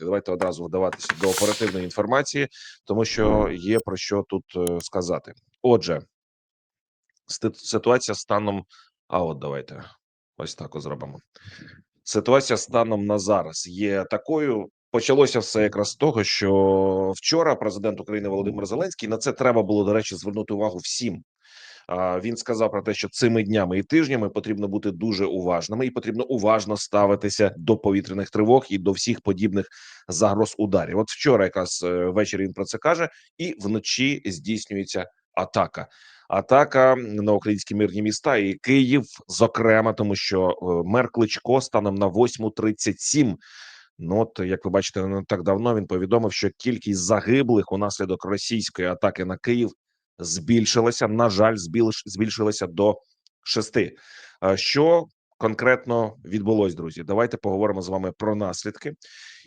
Давайте одразу вдаватися до оперативної інформації, тому що є про що тут е, сказати. Отже, ситуація станом. А от давайте ось так зробимо. Ситуація станом на зараз є такою. Почалося все якраз з того, що вчора президент України Володимир Зеленський на це треба було до речі звернути увагу всім. Він сказав про те, що цими днями і тижнями потрібно бути дуже уважними, і потрібно уважно ставитися до повітряних тривог і до всіх подібних загроз ударів. От вчора, якраз е, ввечері він про це каже, і вночі здійснюється атака. Атака на українські мирні міста і Київ, зокрема, тому що е, мер Кличко станом на 8.37 Ну, от як ви бачите, не так давно він повідомив, що кількість загиблих унаслідок російської атаки на Київ збільшилася. На жаль, збільш- збільшилася до шести. Е, Що конкретно відбулось, друзі? Давайте поговоримо з вами про наслідки.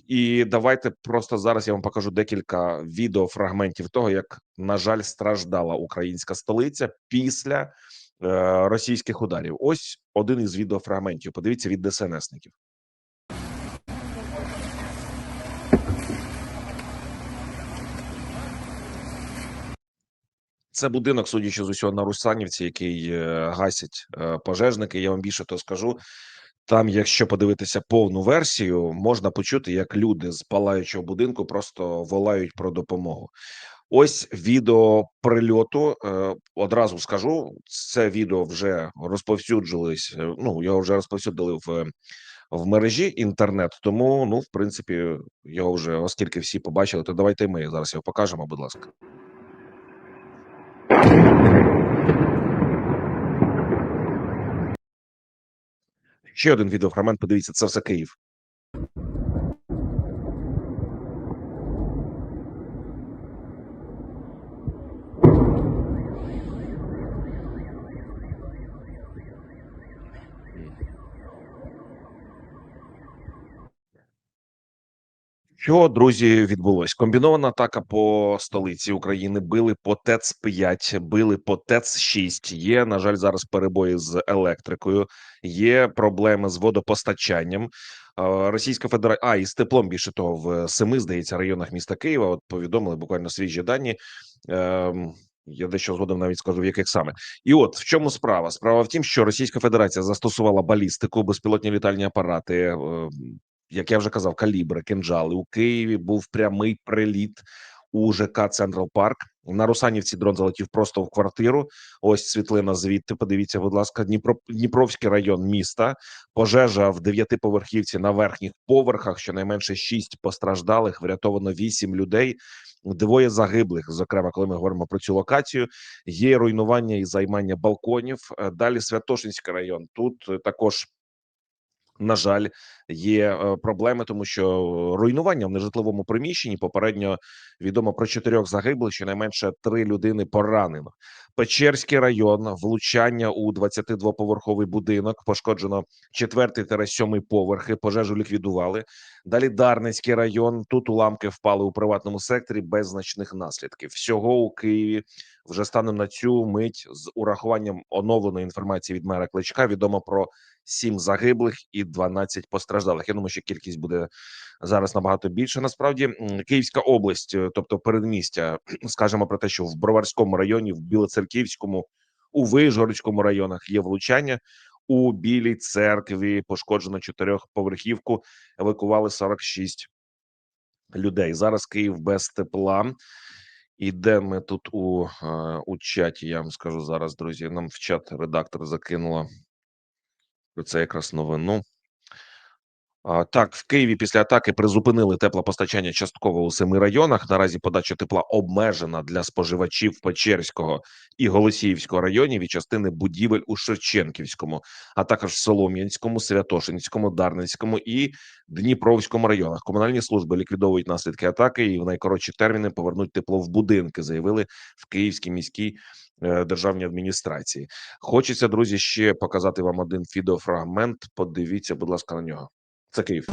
І давайте просто зараз я вам покажу декілька відеофрагментів того, як на жаль страждала українська столиця після е, російських ударів. Ось один із відеофрагментів. Подивіться від ДСНСників. Це будинок, судячи з усього, на Русанівці, який е, гасять е, пожежники. Я вам більше то скажу. Там, якщо подивитися повну версію, можна почути, як люди з палаючого будинку просто волають про допомогу. Ось відео прильоту. Е, одразу скажу, це відео вже розповсюджилось. Ну його вже розповсюдили в, в мережі інтернет. Тому, ну, в принципі, його вже, оскільки всі побачили, то давайте ми зараз його покажемо. Будь ласка. Ще один відеофрагмент. Подивіться, це все Київ. Що, друзі, відбулось? Комбінована атака по столиці України. Били по ТЕЦ 5 били по ТЕЦ 6 Є на жаль, зараз перебої з електрикою. Є проблеми з водопостачанням. Російська Федерація, а і з теплом більше того, в семи здається районах міста Києва. От повідомили буквально свіжі дані. Ем, Я дещо згодом навіть скажу, в яких саме і от в чому справа? Справа в тім, що Російська Федерація застосувала балістику, безпілотні літальні апарати, е, як я вже казав, калібри, кинджали у Києві. Був прямий приліт у ЖК Централ Парк. На Русанівці дрон залетів просто в квартиру. Ось світлина звідти. Подивіться, будь ласка, Дніпро Дніпровський район міста. Пожежа в дев'ятиповерхівці на верхніх поверхах. Щонайменше шість постраждалих. Врятовано вісім людей. Двоє загиблих. Зокрема, коли ми говоримо про цю локацію, є руйнування і займання балконів. Е, Далі Святошинський район. Тут е, також на жаль, є е, проблеми, тому що руйнування в нежитловому приміщенні попередньо відомо про чотирьох загиблих, щонайменше три людини поранено. Печерський район, влучання у 22-поверховий будинок, пошкоджено четвертий та сьомий поверхи. Пожежу ліквідували. Далі Дарницький район. Тут уламки впали у приватному секторі без значних наслідків. Всього у Києві вже станом на цю мить з урахуванням оновленої інформації від мера Кличка відомо про сім загиблих і 12 постраждалих. Я думаю, що кількість буде зараз набагато більше. Насправді Київська область, е, тобто передмістя, скажемо про те, що в Броварському районі, в Білоцерківському, у Вижгородському районах є влучання. У Білій церкві пошкоджено чотирьохповерхівку. Евакували 46 людей. Зараз Київ без тепла. І де ми тут у, е, у чаті? Я вам скажу зараз, друзі. Нам в чат редактор закинула про це якраз новину. Так, в Києві після атаки призупинили теплопостачання частково у семи районах. Наразі подача тепла обмежена для споживачів Печерського і Голосіївського районів і частини будівель у Шевченківському, а також Солом'янському, Святошинському, Дарницькому і Дніпровському районах. Комунальні служби ліквідовують наслідки атаки і в найкоротші терміни повернуть тепло в будинки. Заявили в Київській міській е, державній адміністрації. Хочеться, друзі, ще показати вам один відеофрагмент. Подивіться, будь ласка, на нього. Це Київ.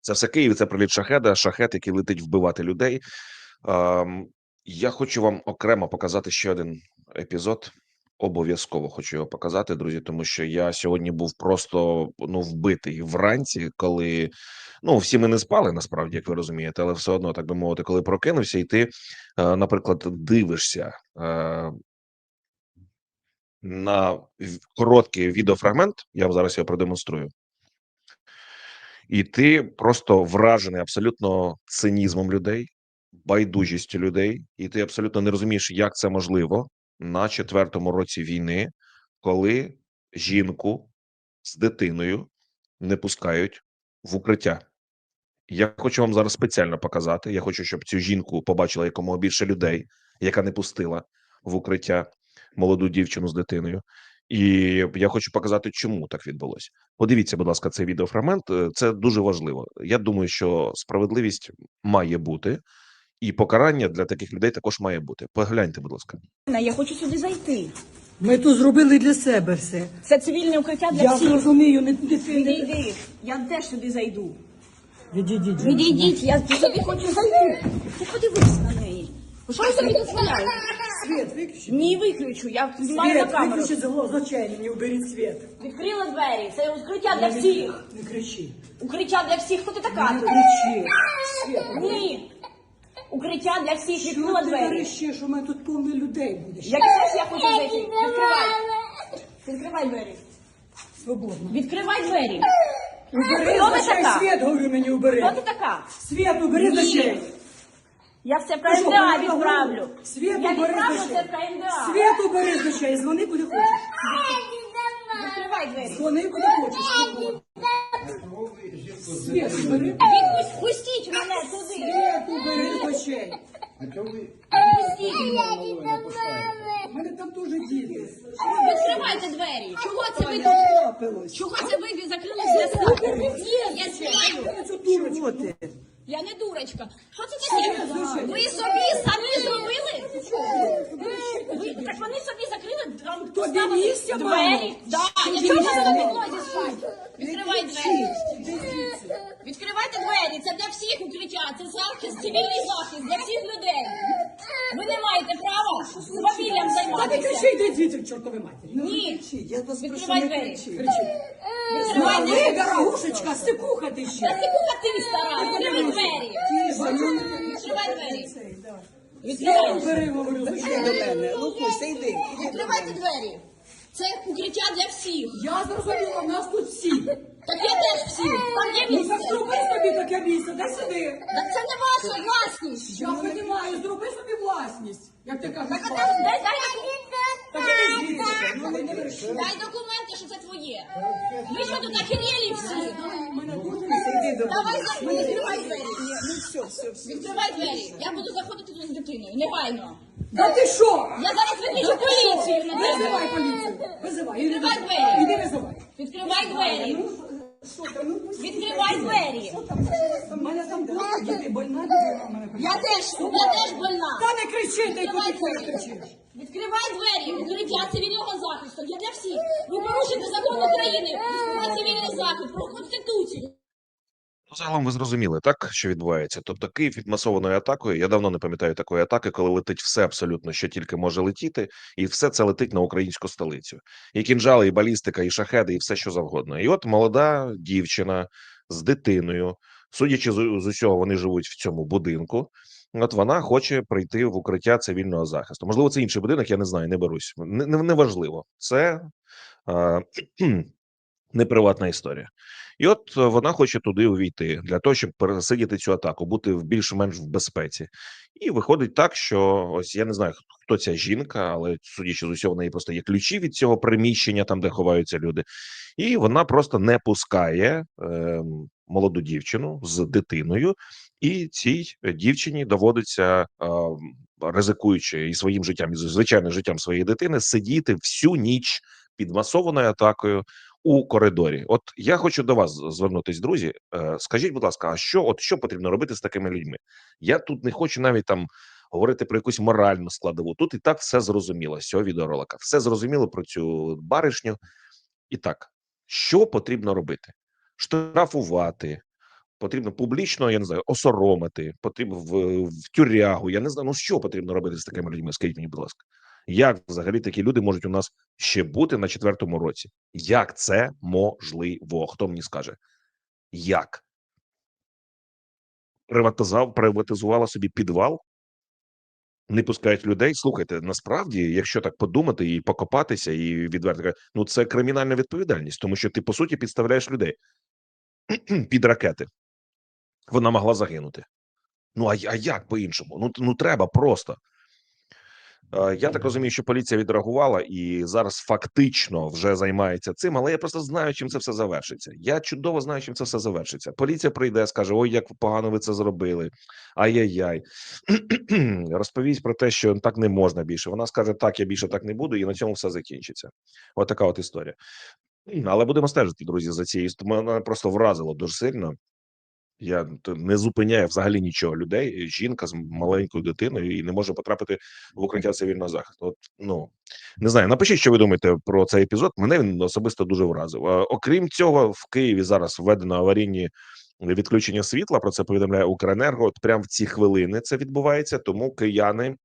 Це все Київ, це приліт шахеда, шахет, який летить вбивати людей. Я хочу вам окремо показати ще один епізод. Обов'язково хочу його показати, друзі, тому що я сьогодні був просто ну вбитий вранці, коли ну всі ми не спали, насправді, як ви розумієте, але все одно, так би мовити, коли прокинувся, і ти, е, наприклад, дивишся е, на короткий відеофрагмент. Я вам зараз його продемонструю. І ти просто вражений абсолютно цинізмом людей, байдужістю людей, і ти абсолютно не розумієш, як це можливо на четвертому році війни, коли жінку з дитиною не пускають в укриття. Я хочу вам зараз спеціально показати. Я хочу, щоб цю жінку побачила якомога більше людей, яка не пустила в укриття молоду дівчину з дитиною. І я хочу показати, чому так відбулося. Подивіться, будь ласка, цей відеофрагмент. Е, Це дуже важливо. Я думаю, що справедливість має бути, і покарання для таких людей також має бути. Погляньте, будь ласка. Я хочу сюди зайти. Ми тут зробили для себе все. Це цивільне укриття для Я всіх. розумію, не туди Відійди. Я теж сюди зайду. Відійдіть. Відійдіть, я сюди хочу зайти. Ти подивись на неї. Ну, Що ви собі дозволяєте? Світ, виключи. Ні, виключу. Я знімаю на Світ, камеру. виключи зло, злочинні, уберіть світ. Відкрила двері. Це укриття для всіх. Не кричи. Укриття для всіх. Хто ти така? Не кричи. Світ, Ні. Укриття для всіх. що ти двері. верещиш, у мене тут повно людей буде. Як теж я хочу зайти. Відкривай. Відкривай двері. Свободно. Відкривай двері. Убери Хто ви з очей, така? світ, говорю мені, убери. Хто ти така? Світ, убери з Ні. очей. Я все в Ти що, КМДА мене відправлю. нагору? Світ, Я убери відправлю з це очей. в КМДА. Світ, убери з очей, дзвони куди хочеш. Відкривай двері. Дзвони куди хочеш. свободно. Світ, Пустіть мене туди. Убери з очей. Пустіть мене. У мене там дуже діти. Відкривайте двері. Чого це ви тут? Чого це ви закрили? Я знаю. Чого ти? Я не дурочка. Що це таке? Ви собі самі зробили? Ви, так вони собі закрили там поставили двері. Да, я чого ж на підлозі спать? Відкривай двері. Відкривайте двері. Це для всіх укриття. Це захист, цивільний захист для всіх людей. Ви не маєте права свавіллям Та не займатися. кричи, йди звідси, чортові матері. Ну, Ні. не я вас прошу, Відкривай не двері. Відкривай ви, дорогушечка, стикуха ти Та ще. ти кука ти стара, відкривай двері. Відкривайте Відкривай двері. Відкривай. Бери, говорю, звичайно. до мене. Ну йди. іди до Відкривайте мене. двері. Це укриття для всіх. Я зрозуміла, у нас тут всі. Так я теж всі. Там є Ну місце. так зроби собі таке місце, дай сюди. Так це не ваша власність. Я розумію, зроби собі власність. Як ти кажеш, Так а власність. дай, дай, Так іди звідси, ну не верши. дай документи, що це твоє. Ви що тут охерели всі? Мене дуже Іди до Давай мене. за- відкривай двері. Ну все, все, все. Відкривай двері. Я буду заходити тут з дитиною. Негайно. Да ти що? Я зараз викличу поліцію на Визивай поліцію. Визивай. Іди Відкривай двері. Іди визивай. Відкривай двері. Ну, ну, Відкривай двері. У мене там просто діти, больна дитина в мене. Я теж, я теж больна. Та не кричи, ти куди ти кричиш. Відкривай двері, укриття цивільного захисту. Я для всіх. Ви порушите закон України про цивільний захист, про конституцію. Ну, загалом ви зрозуміли, так що відбувається. Тобто Київ під масованою атакою. Я давно не пам'ятаю такої атаки, коли летить все абсолютно, що тільки може летіти, і все це летить на українську столицю. І кінжали, і балістика, і шахеди, і все що завгодно. І от молода дівчина з дитиною, судячи з, усього, вони живуть в цьому будинку. От вона хоче прийти в укриття цивільного захисту. Можливо, це інший будинок, я не знаю, не берусь. Не, не, неважливо. Це е, не приватна історія. І от е, вона хоче туди увійти для того, щоб пересидіти цю атаку, бути в більш-менш в безпеці. І виходить так, що ось я не знаю, хто ця жінка, але судячи з усього, в неї просто є ключі від цього приміщення, там де ховаються люди, і вона просто не пускає е, молоду дівчину з дитиною, і цій дівчині доводиться. Е, Ризикуючи і своїм життям, і звичайно життям своєї дитини, сидіти всю ніч під масованою атакою у коридорі. От я хочу до вас звернутись, друзі. Е, Скажіть, будь ласка, а що от що потрібно робити з такими людьми? Я тут не хочу навіть там говорити про якусь моральну складову. Тут і так все зрозуміло з цього відеоролика. Все зрозуміло про цю баришню. І так, що потрібно робити? Штрафувати, Потрібно публічно, я не знаю, осоромити, потрібно в, в тюрягу. Я не знаю, ну що потрібно робити з такими людьми? Скажіть мені, будь ласка, як взагалі такі люди можуть у нас ще бути на четвертому році? Як це можливо? Хто мені скаже? Як? Приватизав, приватизувала собі підвал, не пускають людей. Слухайте, насправді, якщо так подумати і покопатися, і відверто ну це кримінальна відповідальність, тому що ти по суті підставляєш людей під ракети. Вона могла загинути. Ну а, а як по-іншому? Ну, ну треба просто. Е, Я так розумію, що поліція відреагувала і зараз фактично вже займається цим, але я просто знаю, чим це все завершиться. Я чудово знаю, чим це все завершиться. Поліція прийде, скаже: Ой, як погано ви це зробили. Ай-яй-яй. Розповість про те, що так не можна більше. Вона скаже: Так, я більше так не буду, і на цьому все закінчиться. От така от історія. Але будемо стежити, друзі, за цією. Мене просто вразило дуже сильно. Я не зупиняю взагалі нічого людей. Жінка з маленькою дитиною і не може потрапити в укриття цивільного захисту. От ну не знаю. Напишіть, що ви думаєте про цей епізод. Мене він особисто дуже вразив. Окрім цього, в Києві зараз введено аварійні відключення світла. Про це повідомляє Укренерго. От прямо в ці хвилини це відбувається. Тому кияни,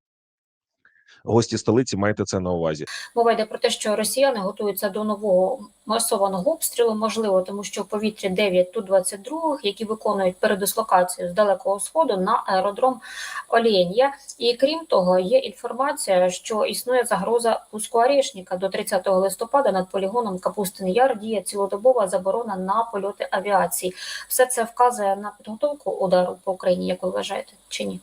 гості столиці, майте це на увазі. Мова йде про те, що росіяни готуються до нового масованого обстрілу, можливо, тому що в повітрі 9 Ту-22, які виконують передислокацію з далекого сходу на аеродром Олєнія. І крім того, є інформація, що існує загроза пуску Орешника. До 30 листопада над полігоном Капустин Яр діє цілодобова заборона на польоти авіації. Все це вказує на підготовку удару по Україні, як ви вважаєте, чи ні?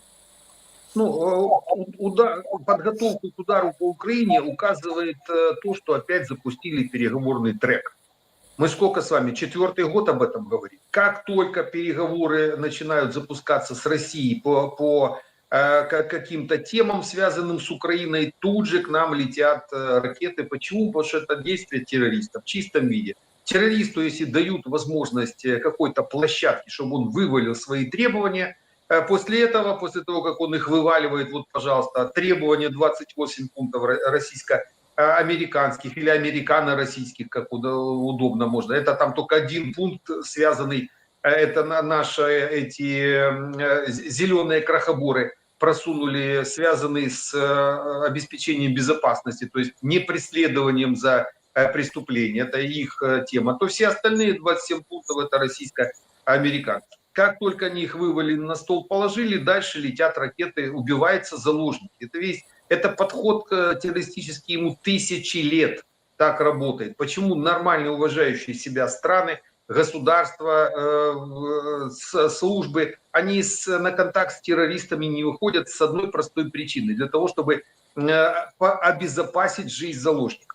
Ну, э, удар, подготовку к удару по Украине указывает э, то, что опять запустили переговорный трек. Мы сколько с вами, четвертый год об этом говорим. Как только переговоры начинают запускаться с Россией по, по э, ка- каким-то темам, связанным с Украиной, тут же к нам летят э, ракеты. Почему? Потому что это действие террористов в чистом виде. Террористу, если дают возможность какой-то площадки, чтобы он вывалил свои требования, После этого, после того, как он их вываливает, вот, пожалуйста, требования 28 пунктов ро- российско-американских или американо-российских, как удобно можно. Это там только один пункт связанный, э, это на наши эти э, зеленые крахоборы просунули, связанные с э, обеспечением безопасности, то есть не преследованием за э, преступление, это их э, тема, то все остальные 27 пунктов это российско-американские. Как только они их вывалили на стол, положили, дальше летят ракеты, убиваются заложники. Это весь, это подход к террористический, ему тысячи лет так работает. Почему нормально уважающие себя страны, государства, э, с- службы, они на контакт с террористами не выходят с одной простой причины. Для того, чтобы э, обезопасить жизнь заложников.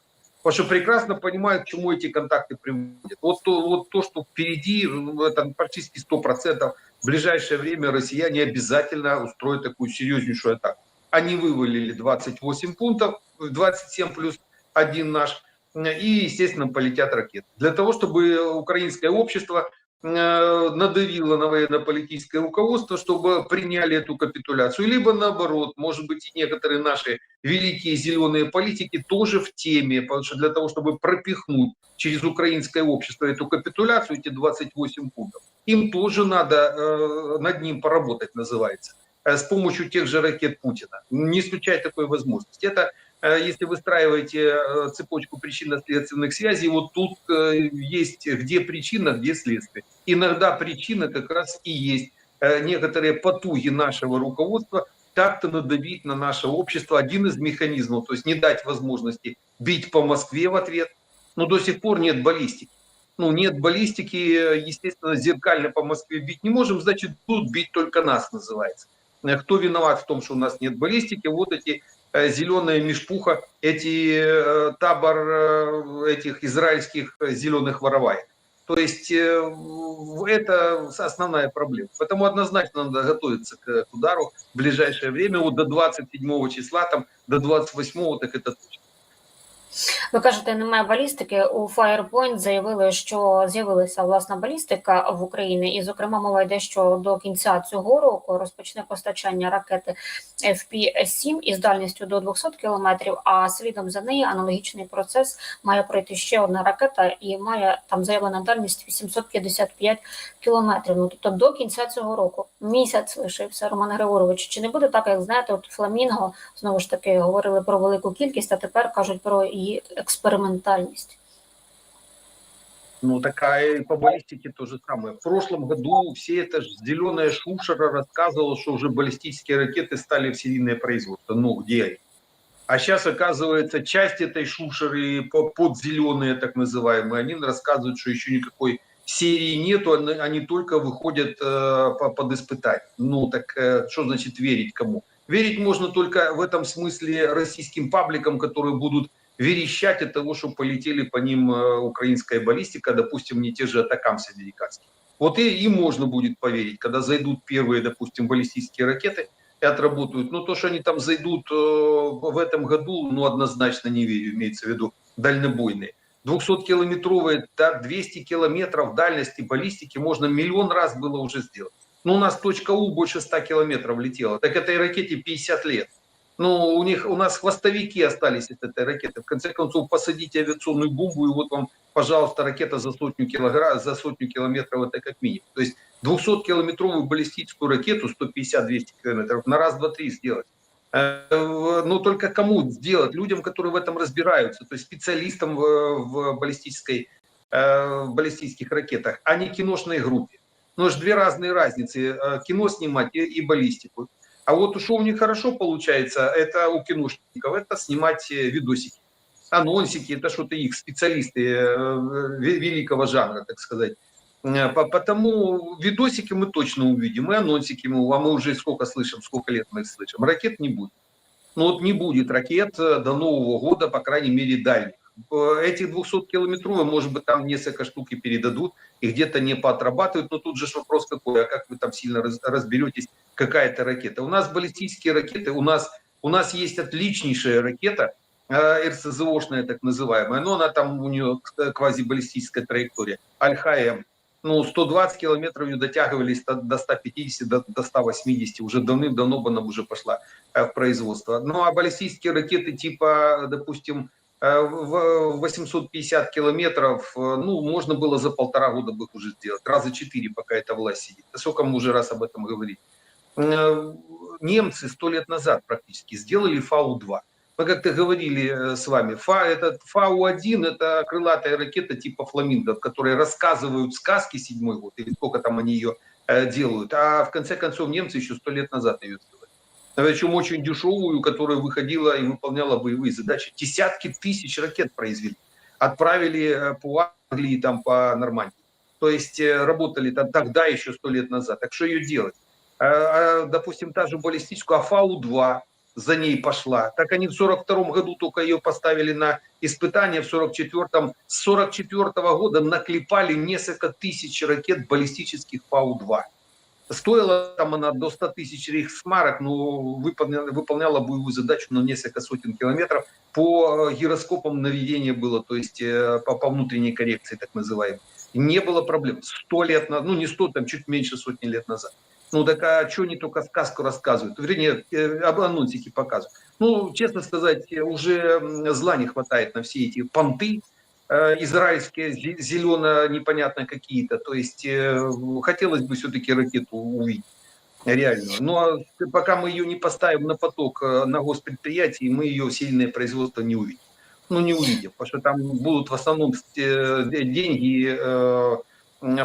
Потому что прекрасно понимают, к чему эти контакты приводят. Вот то, вот то что впереди, это практически 100%, в ближайшее время россияне обязательно устроят такую серьезнейшую атаку. Они вывалили 28 пунктов, 27 плюс один наш, и, естественно, полетят ракеты. Для того, чтобы украинское общество надавило на военно-политическое руководство, чтобы приняли эту капитуляцию. Либо наоборот, может быть, и некоторые наши великие зеленые политики тоже в теме, потому что для того, чтобы пропихнуть через украинское общество эту капитуляцию, эти 28 пунктов, им тоже надо э, над ним поработать, называется, э, с помощью тех же ракет Путина. Не исключать такой возможности. Это э, если выстраиваете э, цепочку причинно-следственных связей, вот тут э, есть где причина, где следствие. Иногда причина как раз и есть э, некоторые потуги нашего руководства как-то надавить на наше общество. Один из механизмов, то есть не дать возможности бить по Москве в ответ. Но до сих пор нет баллистики. Ну, нет баллистики, э, естественно, зеркально по Москве бить не можем, значит, будут бить только нас, называется. Э, Кто виноват в том, что у нас нет баллистики? Вот эти э, зеленая мешпуха, эти э, табор э, этих израильских э, зеленых вороваек. То есть э, в- это основная проблема. Поэтому однозначно надо готовиться к, к удару в ближайшее время, вот до 27 числа, там, до 28, так это точно. Ви кажете, немає балістики. У Firepoint заявили, що з'явилася власна балістика в Україні, і зокрема мова йде, що до кінця цього року розпочне постачання ракети FP-7 із дальністю до 200 кілометрів. А слідом за нею аналогічний процес має пройти ще одна ракета, і має там заявлена дальність 855 кілометрів. Ну тобто до кінця цього року місяць лишився. Роман Григорович. Чи не буде так, як знаєте, от Фламінго знову ж таки говорили про велику кількість, а тепер кажуть про її експериментальність. Ну, такая по баллистике то же самое. В прошлом году все это зеленая шушера рассказывала, что уже баллистические ракеты стали в серийное производство. Ну, где они? А сейчас, оказывается, часть этой шушеры по- под зеленые, так называемые, они рассказывают, что еще никакой серии нету, они, только выходят э, по- под испытание. Ну, так э, что значит верить кому? Верить можно только в этом смысле российским пабликам, которые будут верещать от того, что полетели по ним э, украинская баллистика, допустим, не те же атакамсы американские. Вот и им можно будет поверить, когда зайдут первые, допустим, баллистические ракеты и отработают. Но то, что они там зайдут э, в этом году, ну, однозначно не верю, имеется в виду дальнобойные. 200-километровые, да, 200 километров дальности баллистики можно миллион раз было уже сделать. Но у нас точка У больше 100 километров летела. Так этой ракете 50 лет. Ну, у них, у нас хвостовики остались от этой ракеты. В конце концов, посадите авиационную бомбу, и вот вам, пожалуйста, ракета за сотню, килограмм, за сотню километров, это как минимум. То есть 200-километровую баллистическую ракету, 150-200 километров, на раз, два, три сделать. Э, Но только кому сделать? Людям, которые в этом разбираются, то есть специалистам в, в баллистической, э, в баллистических ракетах, а не киношной группе. Ну, это же две разные разницы. э, Кино снимать и, и баллистику. А вот что у них хорошо получается, это у киношников, это снимать э, видосики. Анонсики, это что-то их специалисты э, ве- великого жанра, так сказать. Э, по- Потому видосики мы точно увидим, и анонсики мы, а мы уже сколько слышим, сколько лет мы их слышим. Ракет не будет. Ну вот не будет ракет э, до Нового года, по крайней мере, дальних. Э, Этих 200-километровых, может быть, там несколько штук и передадут, и где-то не поотрабатывают, но тут же вопрос какой, а как вы там сильно раз- разберетесь, какая это ракета. У нас баллистические ракеты, у нас, у нас есть отличнейшая ракета, э, РСЗОшная так называемая, но она там, у нее квазибаллистическая траектория, Альха-М. Ну, 120 километров ее дотягивались до- до 150, до, до 180, уже давным-давно бы она уже пошла э, в производство. Ну, а баллистические ракеты типа, допустим, э, в 850 километров, ну, можно было за полтора года бы их уже сделать, раза четыре, пока эта власть сидит. Сколько мы уже раз об этом говорили. Э, Немцы сто лет назад практически сделали Фау-2. Мы как-то говорили э, с вами, Фа, этот Фау-1 это крылатая ракета типа Фламинго, в которой рассказывают сказки седьмой год, или сколько там они ее э, делают. А в конце концов немцы еще сто лет назад ее сделали. Причем очень дешевую, которая выходила и выполняла боевые задачи. Десятки тысяч ракет произвели. Отправили э, по Англии, там, по Нормандии. То есть работали тогда еще сто лет назад. Так что ее делать? А, а, Допустим, та же баллистическую Афау-2 за ней пошла. Так они в 42 году только ее поставили на испытание, в 44-м. С 44 года наклепали несколько тысяч ракет баллистических Фау-2. Стоила там она до 100 тысяч рейхсмарок, но выполняла, выполняла боевую задачу на несколько сотен километров. По э, гироскопам наведения было, то есть э, по, по внутренней коррекции, так называемой. Не было проблем. Сто лет назад, ну не сто, там чуть меньше сотни лет назад. Ну так а что они только сказку рассказывают? Вернее, э, анонсике показывают. Ну, честно сказать, уже зла не хватает на все эти понты, э, израильские, зелено непонятно какие-то. То есть э, хотелось бы все-таки ракету увидеть реальную. Но пока мы ее не поставим на поток на госпредприятии, мы ее сильное производство не увидим. Ну, не увидим, потому что там будут в основном деньги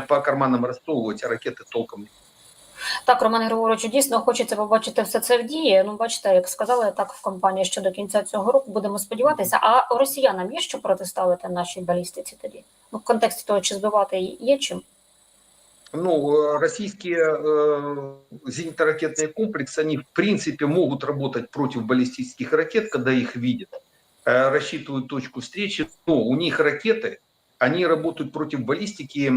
по карманам рассовывать, а ракеты толком не Так, Роман Григоровичу, дійсно хочеться побачити все це в дії. Ну, бачите, як сказали, так в компанії що до кінця цього року будемо сподіватися. А росіянам є що протиставити нашій балістиці тоді? Ну, в контексті того, чи збивати є чим? ну, э, российские э, зенитно-ракетные комплексы, они в принципе могут работать против баллистических ракет, когда их видят, э, рассчитывают точку встречи, но у них ракеты, Они работают против баллистики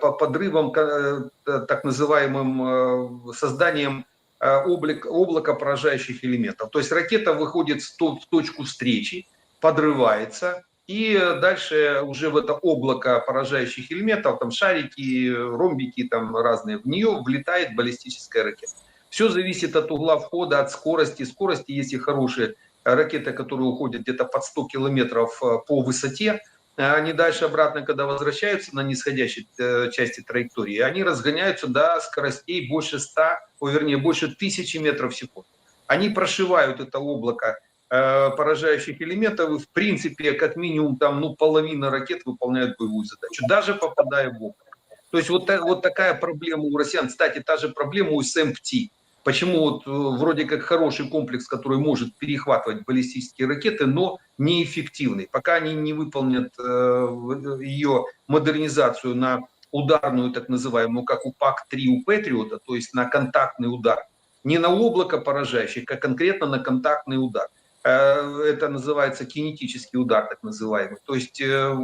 по подрывам, э, так называемым э, созданием э, облак, облака поражающих элементов. То есть ракета выходит в то- в точку встречи, подрывается, и дальше уже в это облако поражающих элементов, там шарики, ромбики там разные, в нее влетает баллистическая ракета. Все зависит от угла входа, от скорости. Скорости, если хорошие ракеты, которые уходят где-то под 100 километров по высоте, они дальше обратно, когда возвращаются на нисходящей э, части траектории, они разгоняются до скоростей больше 100, о, вернее, больше 1000 метров в секунду. Они прошивают это облако э, поражающих элементов, и в принципе, как минимум, там, ну, половина ракет выполняют боевую задачу, даже попадая в облако. То есть вот, та- вот такая проблема у россиян. Кстати, та же проблема у СМПТ. Почему вот э, вроде как хороший комплекс, который может перехватывать баллистические ракеты, но неэффективный. Пока они не выполнят э, в- ее модернизацию на ударную, так называемую, как у ПАК-3 у Патриота, то есть на контактный удар, не на облако поражающих, а конкретно на контактный удар. Э, Это называется кинетический удар, так называемый. То есть э,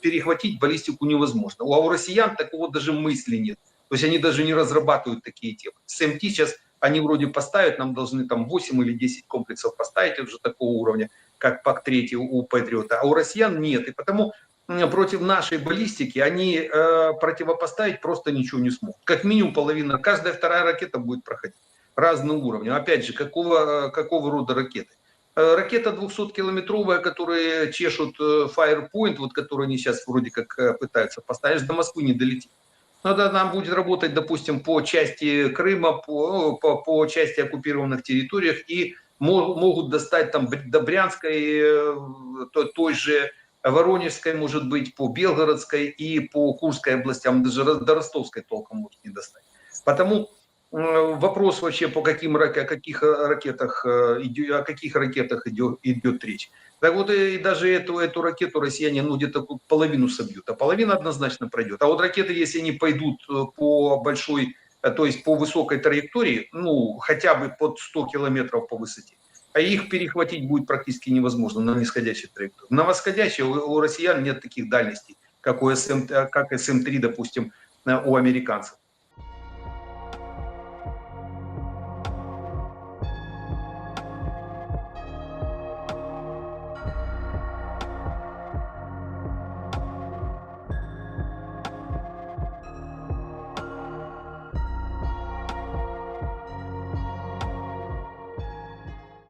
перехватить баллистику невозможно. А у россиян такого даже мысли нет. То есть они даже не разрабатывают такие темы. СМТ сейчас они вроде поставят, нам должны там 8 или 10 комплексов поставить уже такого уровня, как ПАК-3 у Патриота, а у россиян нет. И потому против нашей баллистики они э, противопоставить просто ничего не смогут. Как минимум половина, каждая вторая ракета будет проходить разным уровнем. Опять же, какого, э, какого рода ракеты? Э, Ракета 200-километровая, которые чешут э, Firepoint, вот которую они сейчас вроде как пытаются поставить, до Москвы не долетит. Надо нам будет работать, допустим, по части Крыма, по, по, по части оккупированных территориях и мо- могут достать там Бр- до Брянской, э, то- той же Воронежской, может быть, по Белгородской и по Курской областям, даже ро- до Ростовской толком может не достать. Потому э, вопрос вообще, по каким рак- о каких э, ракетах, э, о каких ракетах идет, идет речь. Так вот, и даже эту, эту ракету россияне, ну, где-то половину собьют, а половина однозначно пройдет. А вот ракеты, если они пойдут э, по большой, э, то есть по высокой траектории, ну, хотя бы под 100 километров по высоте, а их перехватить будет практически невозможно на нисходящей траектории. На восходящей у, россиян нет таких дальностей, как у СМ, э, как СМ-3, допустим, э, у американцев.